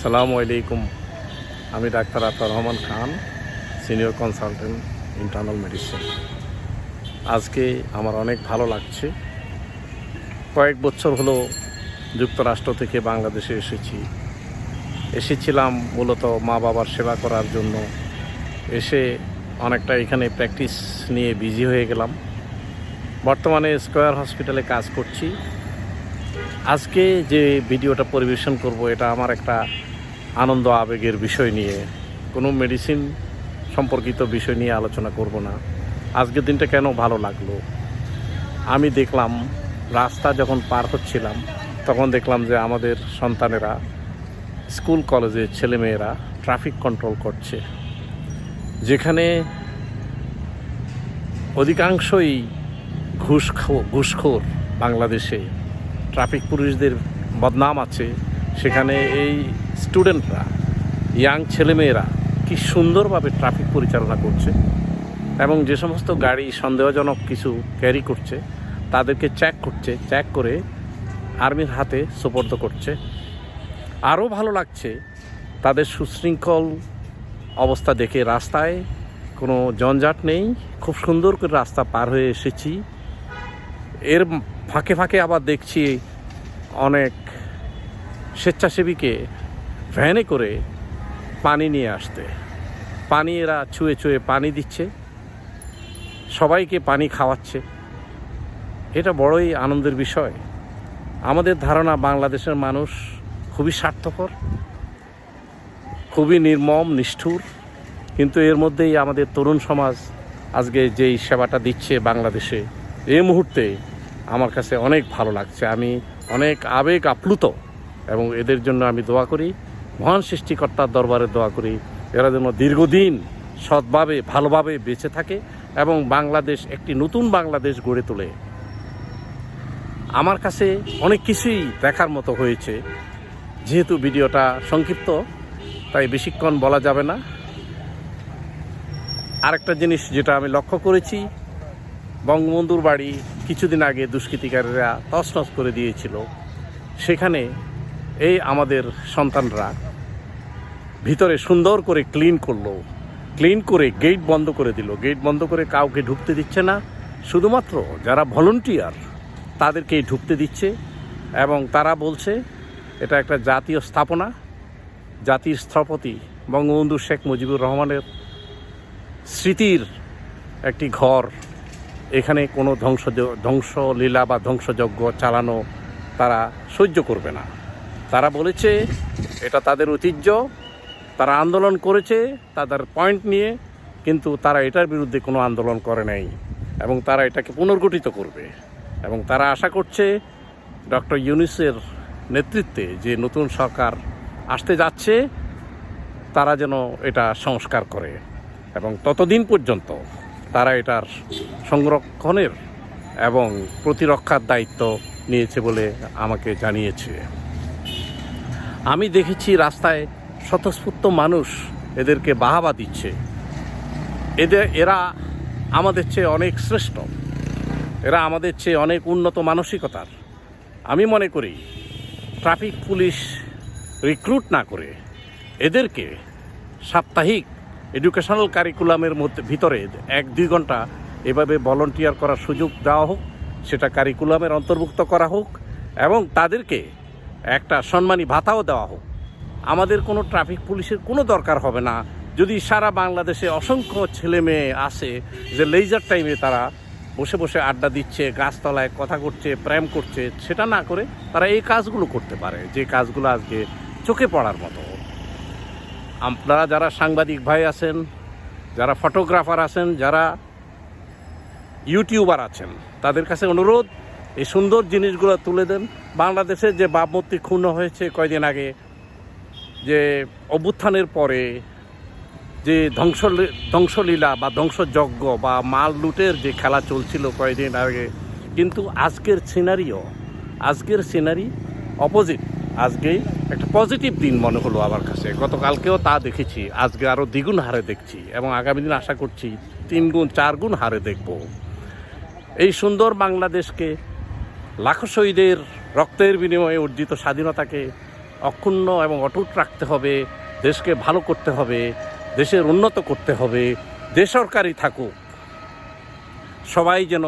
আসসালামু আলাইকুম। আমি doctor Atar Rahman Khan, senior consultant internal medicine. আজকে আমার অনেক ভালো লাগছে। কয়েক বছর হলো যুক্তরাষ্ট্র থেকে বাংলাদেশে এসেছি। এসেছিলাম মূলত মা বাবার সেবা করার জন্য। এসে অনেকটা এখানে প্র্যাকটিস নিয়ে বিজি হয়ে গেলাম। বর্তমানে স্কোয়ার হসপিটালে কাজ করছি। আজকে যে ভিডিওটা পরিবেশন করব, এটা আমার একটা আনন্দ, আবেগের বিষয় নিয়ে, কোনো মেডিসিন সম্পর্কিত বিষয় নিয়ে আলোচনা করব না। আজকের দিনটা কেন ভালো লাগল? আমি দেখলাম, রাস্তা যখন পার হচ্ছিলাম, তখন দেখলাম যে আমাদের সন্তানেরা স্কুল কলেজের ছেলেমেয়েরা ট্রাফিক কন্ট্রোল করছে। যেখানে অধিকাংশই ঘুষ ঘুষখোর বাংলাদেশে। ট্রাফিক পুলিশদের বদনাম আছে। সেখানে এই স্টুডেন্টরা ইয়াং ছেলেমেয়েরা কি সুন্দরভাবে ট্রাফিক পরিচালনা করছে এবং যে সমস্ত গাড়ি সন্দেহজনক কিছু ক্যারি করছে, তাদেরকে চেক করছে চেক করে আর্মির হাতে সোপর্দ করছে। আরও ভালো লাগছে তাদের সুশৃঙ্খল অবস্থা দেখে। রাস্তায় কোনো জঞ্জাট নেই, খুব সুন্দর করে রাস্তা পার হয়ে এসেছি। এর ফাঁকে ফাঁকে আবার দেখছি অনেক স্বেচ্ছাসেবীকে ভ্যানে করে পানি নিয়ে আসতে। পানি এরা ছুঁয়ে ছুঁয়ে পানি দিচ্ছে। সবাইকে পানি খাওয়াচ্ছে। এটা বড়ই আনন্দের বিষয়। আমাদের ধারণা বাংলাদেশের মানুষ খুবই স্বার্থপর, খুবই নির্মম, নিষ্ঠুর। কিন্তু এর মধ্যেই আমাদের তরুণ সমাজ আজকে যেই সেবাটা দিচ্ছে বাংলাদেশে এই মুহূর্তে আমার কাছে অনেক ভালো লাগছে। আমি অনেক আবেগ আপ্লুত এবং এদের জন্য আমি দোয়া করি। মহান সৃষ্টিকর্তার দরবারে দোয়া করি, এরা যেন দীর্ঘদিন সৎভাবে, ভালোভাবে বেঁচে থাকে এবং বাংলাদেশ একটি নতুন বাংলাদেশ গড়ে তোলে। আমার কাছে অনেক কিছুই দেখার মতো হয়েছে। যেহেতু ভিডিওটা সংক্ষিপ্ত, তাই বেশিক্ষণ বলা যাবে না। আরেকটা জিনিস যেটা আমি লক্ষ্য করেছি, বঙ্গবন্ধুর বাড়ি কিছুদিন আগে দুষ্কৃতিকারীরা তছনছ করে দিয়েছিল। সেখানে এই আমাদের সন্তানরা ভিতরে সুন্দর করে ক্লিন করল। ক্লিন করে গেট বন্ধ করে দিল। গেট বন্ধ করে কাউকে ঢুকতে দিচ্ছে না। শুধুমাত্র যারা ভলেন্টিয়ার তাদেরকেই ঢুকতে দিচ্ছে এবং তারা বলছে, এটা একটা জাতীয় স্থাপনা, জাতির স্থপতি বঙ্গবন্ধু শেখ মুজিবুর রহমানের স্মৃতির একটি ঘর। এখানে কোনো ধ্বংস, ধ্বংসলীলা বা ধ্বংসযজ্ঞ চালানো তারা সহ্য করবে না। তারা বলেছে, এটা তাদের ঐতিহ্য তারা আন্দোলন করেছে, তাদের পয়েন্ট নিয়ে, কিন্তু তারা এটার বিরুদ্ধে কোনো আন্দোলন করে নাই এবং তারা এটাকে পুনর্গঠিত করবে। এবং তারা আশা করছে ডক্টর ইউনিসের নেতৃত্বে যে নতুন সরকার আসতে যাচ্ছে, তারা যেন এটা সংস্কার করে। এবং ততদিন পর্যন্ত তারা এটার সংরক্ষণের এবং প্রতিরক্ষার দায়িত্ব নিয়েছে বলে আমাকে জানিয়েছে। আমি দেখেছি রাস্তায় স্বতঃস্ফূর্ত মানুষ এদেরকে বাহাবা দিচ্ছে। এদের, এরা আমাদের চেয়ে অনেক শ্রেষ্ঠ। এরা আমাদের চেয়ে অনেক উন্নত মানসিকতার। আমি মনে করি, ট্রাফিক পুলিশ রিক্রুট না করে এদেরকে সাপ্তাহিক এডুকেশনাল কারিকুলামের মধ্যে, ভিতরে এক দুই ঘণ্টা এভাবে ভলন্টিয়ার করার সুযোগ দেওয়া হোক, সেটা কারিকুলামের অন্তর্ভুক্ত করা হোক এবং তাদেরকে একটা সম্মানী ভাতাও দেওয়া হোক। আমাদের কোনো ট্রাফিক পুলিশের কোনো দরকার হবে না। যদি সারা বাংলাদেশে অসংখ্য ছেলে মেয়ে আসে, যে লেজার টাইমে তারা বসে বসে আড্ডা দিচ্ছে, গাছতলায় কথা করছে, প্রেম করছে, সেটা না করে তারা এই কাজগুলো করতে পারে, যে কাজগুলো আজকে চোখে পড়ার মতো। আপনারা যারা সাংবাদিক ভাই আছেন, যারা ফটোগ্রাফার আছেন, যারা ইউটিউবার আছেন, তাদের কাছে অনুরোধ, এই সুন্দর জিনিসগুলো তুলে দেন। বাংলাদেশে যে বাপমূর্তি ক্ষুণ্ণ হয়েছে কয়দিন আগে যে অভ্যুত্থানের পরে যে ধ্বংস ধ্বংসলীলা বা ধ্বংসযজ্ঞ বা মাল লুটের যে খেলা চলছিল কয়েকদিন আগে, কিন্তু আজকের সিনারিও আজকের সিনারি অপোজিট আজকেই একটা পজিটিভ দিন মনে হলো আমার কাছে। গতকালকেও তা দেখেছি, আজকে আরও দ্বিগুণ হারে দেখছি এবং আগামী দিন আশা করছি তিন গুণ, চার গুণ হারে দেখব। এই সুন্দর বাংলাদেশকে লাখো শহীদের রক্তের বিনিময়ে অর্জিত স্বাধীনতাকে অক্ষুণ্ণ এবং অটুট রাখতে হবে, দেশকে ভালো করতে হবে, দেশের উন্নত করতে হবে বেসরকারি থাকুক। সবাই যেন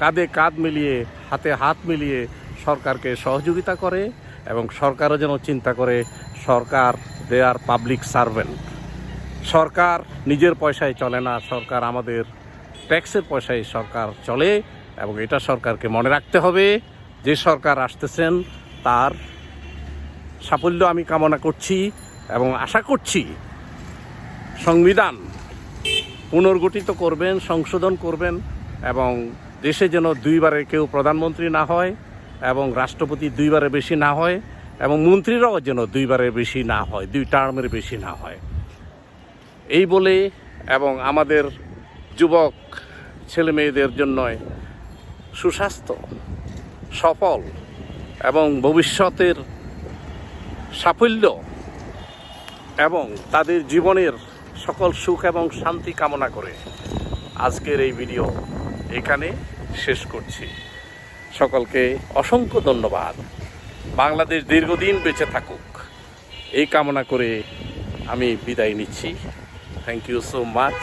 কাঁধে কাঁধ মিলিয়ে, হাতে হাত মিলিয়ে সরকারকে সহযোগিতা করে এবং সরকারও যেন চিন্তা করে, সরকার দে আর পাবলিক সার্ভেন্ট সরকার নিজের পয়সায় চলে না, সরকার আমাদের ট্যাক্সের পয়সায় সরকার চলে এবং এটা সরকারকে মনে রাখতে হবে। যে সরকার আসতেছেন, তার সাফল্য আমি কামনা করছি এবং আশা করছি সংবিধান পুনর্গঠিত করবেন, সংশোধন করবেন এবং দেশে যেন দুইবারে কেউ প্রধানমন্ত্রী না হয় এবং রাষ্ট্রপতি দুইবারে বেশি না হয় এবং মন্ত্রীরাও যেন দুইবারের বেশি না হয়, দুই টার্মের বেশি না হয়। এই বলে এবং আমাদের যুবক ছেলে মেয়েদের জন্য সুস্বাস্থ্য, সফল এবং ভবিষ্যতের সাফল্য এবং তাদের জীবনের সকল সুখ এবং শান্তি কামনা করে আজকের এই ভিডিও এখানে শেষ করছি। সকলকে অসংখ্য ধন্যবাদ। বাংলাদেশ দীর্ঘদিন বেঁচে থাকুক। এই কামনা করে আমি বিদায় নিচ্ছি। Thank you so much